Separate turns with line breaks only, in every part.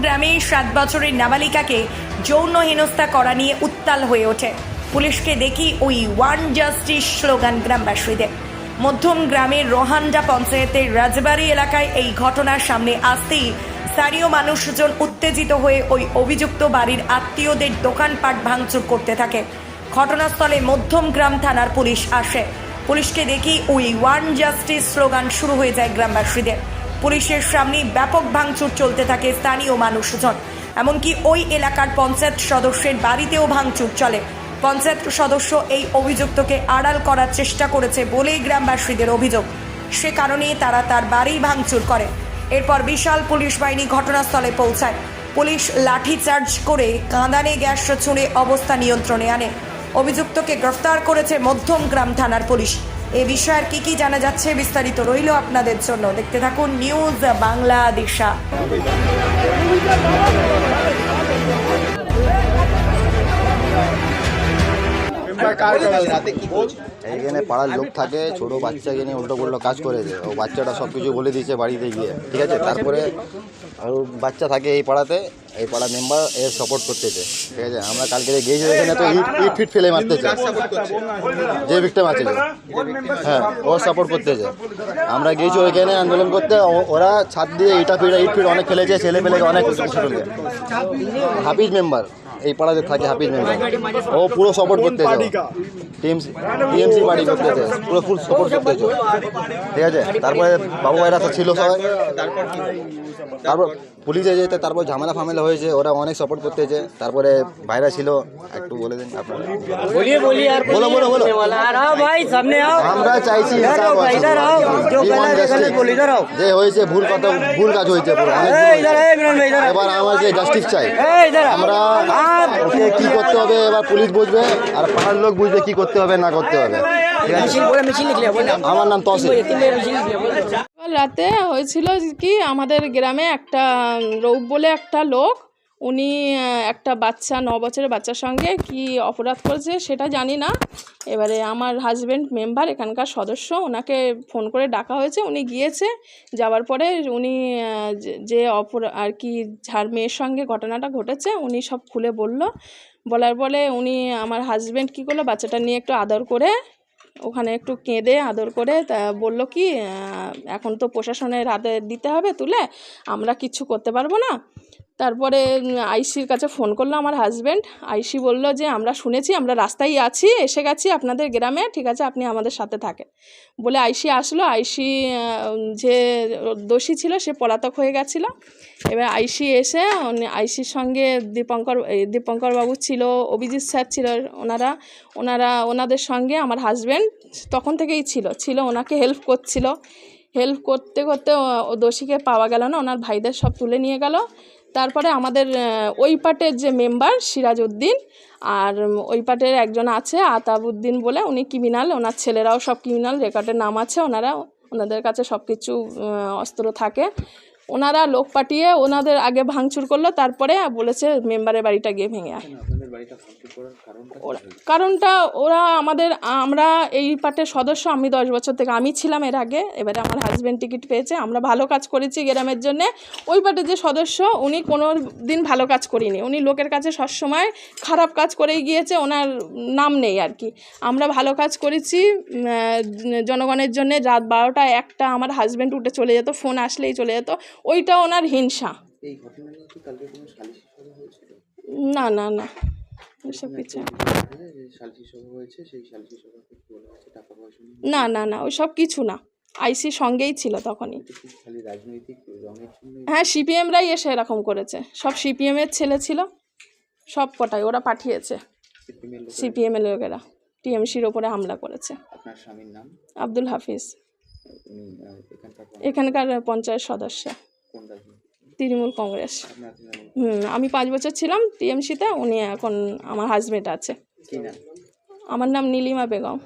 গ্রামে সাত বছরের নাবালিকাকে যৌন হেনস্থা করা নিয়ে উত্তাল হয়ে ওঠে। পুলিশকে দেখি ওই ওয়ান জাস্টিস স্লোগান গ্রামবাসীদের। মধ্যম গ্রামের রোহান্ডা পঞ্চায়েতের রাজবাড়ি এলাকায় এই ঘটনার সামনে আসতেই স্থানীয় মানুষজন উত্তেজিত হয়ে ওই অভিযুক্ত বাড়ির আত্মীয়দের দোকানপাট ভাঙচুর করতে থাকে। ঘটনাস্থলে মধ্যম গ্রাম থানার পুলিশ আসে। পুলিশকে দেখি ওই ওয়ান জাস্টিস স্লোগান শুরু হয়ে যায় গ্রামবাসীদের। পুলিশের সামনে ব্যাপক ভাঙচুর চলতে থাকে স্থানীয় মানুষজন। এমনকি ওই এলাকার পঞ্চায়েত সদস্যের বাড়িতেও ভাঙচুর চলে। পঞ্চায়েত সদস্য এই অভিযুক্তকে আড়াল করার চেষ্টা করেছে বলেই গ্রামবাসীদের অভিযোগ। সে কারণেই তারা তার বাড়ি ভাঙচুর করে। এরপর বিশাল পুলিশ বাহিনী ঘটনাস্থলে পৌঁছায়। পুলিশ লাঠিচার্জ করে কাঁদানে গ্যাস ছুঁড়ে অবস্থা নিয়ন্ত্রণে আনে। অভিযুক্তকে গ্রেফতার করেছে মধ্যম গ্রাম থানার পুলিশ। এ বিষয়ে আর কি কি জানা যাচ্ছে বিস্তারিত রইল আপনাদের জন্য। দেখতে থাকুন নিউজ বাংলাদেশা।
এইখানে পাড়ার লোক থাকে ছোট বাচ্চাকে নিয়ে উল্টো পুল্টো কাজ করে দেয়। ও বাচ্চাটা সব কিছু বলে দিয়েছে বাড়িতে গিয়ে। ঠিক আছে? তারপরে আর বাচ্চা থাকে এই পাড়াতে এই পাড়া মেম্বার এর সাপোর্ট করতেছে ঠিক আছে? আমরা কালকে যে গিয়েছি এখানে তো ইট ইট ফিট ফেলে মারতেছে যে ভিক্টিম আছে। হ্যাঁ ও সাপোর্ট করতেছে আমরা গিয়েছি ওইখানে আন্দোলন করতে। ওরা ছাদ দিয়ে ইটা ফিট ইট ফিট অনেক ফেলেছে ছেলে পেলে অনেক হাফিজ মেম্বার এই পাড়াতে থাকে হাফিজ মেম্বার ও পুরো সাপোর্ট করতে টিএমসি টিএমসি পার্টি করতেছে পুরো ফুল সাপোর্ট করতেছে ঠিক আছে? তারপরে বাবু ভাইরা তো ছিল সবাই। তারপর পুলিশে যেতে তারপর ঝামেলা ফামেলা হয়েছে ওরা অনেক সাপোর্ট করতেছে তারপরে ভাইরা ছিল একটু বলে দিন আমরা চাইছি যে হয়েছে ভুল কথা ভুল কাজ হয়েছে এবার আমাকে জাস্টিস চাই। আমরা ওকে কি করতে হবে? এবার পুলিশ বুঝবে? আর পাড়ার লোক বুঝবে কি করতে হবে না করতে হবে। আমার নাম
তসিল রাতে হয়েছিল কি আমাদের গ্রামে একটা রৌপ বলে একটা লোক উনি একটা বাচ্চা, ন বছরের বাচ্চার সঙ্গে কি অপরাধ করেছে সেটা জানি না। এবারে আমার হাজব্যান্ড মেম্বার এখানকার সদস্য, ওনাকে ফোন করে ডাকা হয়েছে। উনি গিয়েছে, যাওয়ার পরে উনি যে- যে অপরা, আর কি, যার মেয়ের সঙ্গে ঘটনাটা ঘটেছে, উনি সব খুলে বলল। বলার পরে উনি, আমার হাজব্যান্ড কী করল, বাচ্চাটা নিয়ে একটু আদর করে, ওখানে একটু কেঁদে আদর করে, তা বলল কি এখন তো প্রশাসনের হাতে দিতে হবে তুলে, আমরা কিচ্ছু করতে পারব না। তারপরে আইসির কাছে ফোন করল আমার হাজব্যান্ড আইসি বলল যে, আমরা শুনেছি, আমরা রাস্তায় আছি, এসে গেছি আপনাদের গ্রামে, ঠিক আছে, আপনি আমাদের সাথে থাকেন। বলে আইসি আসলো, আইসি যে দোষী ছিল, সে পলাতক হয়ে গেছিল। এবার আইসি এসে আইসির সঙ্গে দীপঙ্কর দীপঙ্কর বাবু ছিল, অভিজিৎ স্যার ছিল ওনারা ওনারা, ওনাদের সঙ্গে আমার হাজব্যান্ড তখন থেকেই ছিল ছিল, ওনাকে হেল্প করছিল। হেল্প করতে করতে ও দোষীকে পাওয়া গেল না, ওনার ভাইদের সব তুলে নিয়ে গেল। তারপরে আমাদের ওই পার্টের যে মেম্বার সিরাজউদ্দিন, আর ওই পার্টের একজন আছে আতাবউদ্দিন বলে, উনি ক্রিমিনাল ওনার ছেলেরাও সব ক্রিমিনাল রেকর্ডের নাম আছে, ওনারা, ওনাদের কাছে সব কিছু অস্ত্র থাকে। ওনারা লোক পাঠিয়ে ওনাদের আগে ভাঙচুর করল, তারপরে বলেছে মেম্বারের বাড়িটা গিয়ে ভেঙে আয়। কারণটা ওরা আমাদের আমরা এই পার্টের সদস্য আমি দশ বছর থেকে আমি ছিলাম এর আগে এবারে আমার হাজব্যান্ড টিকিট পেয়েছে আমরা ভালো কাজ করেছি গ্রামের জন্য। ওই পার্টির যে সদস্য উনি কোনো দিন ভালো কাজ করিনি। উনি লোকের কাছে সবসময় খারাপ কাজ করেই গিয়েছে ওনার নাম নেই আর কি। আমরা ভালো কাজ করেছি জনগণের জন্য রাত বারোটা একটা আমার হাজব্যান্ড উঠে চলে যেত ফোন আসলেই চলে যেত। ওইটা ওনার হিংসা। না না না। কিছু না না না ওইসব কিছু না। আইসি সঙ্গেই ছিল তখনই। হ্যাঁ সিপিএমরাই এসে এরকম করেছে। সব সিপিএমের ছেলে ছিল সব কটাই ওরা পাঠিয়েছে। সিপিএমের লোকেরা? টিএমসির ওপরে হামলা করেছে। আব্দুল হাফিজ।
এখানকার
পঞ্চায়েত সদস্য। তৃণমূল কংগ্রেস। হুম আমি পাঁচ বছর ছিলাম টিএমসিতে উনি এখন আমার হাজবেন্ড আছে। আমার নাম নীলিমা বেগম।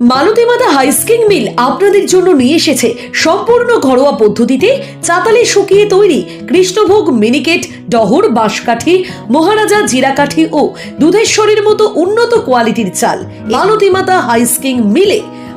মালতীমাতা হাইস্কিং মিল আপনাদের জন্য নিয়ে এসেছে সম্পূর্ণ ঘরোয়া পদ্ধতিতে চাতালে শুকিয়ে তৈরি কৃষ্ণভোগ মিনিকেট ডহর বাঁশকাঠি মহারাজা জিরাকাঠি ও দুধেশ্বরীর মতো উন্নত কোয়ালিটির চাল। মালতীমাতা হাইস্কিং মিলে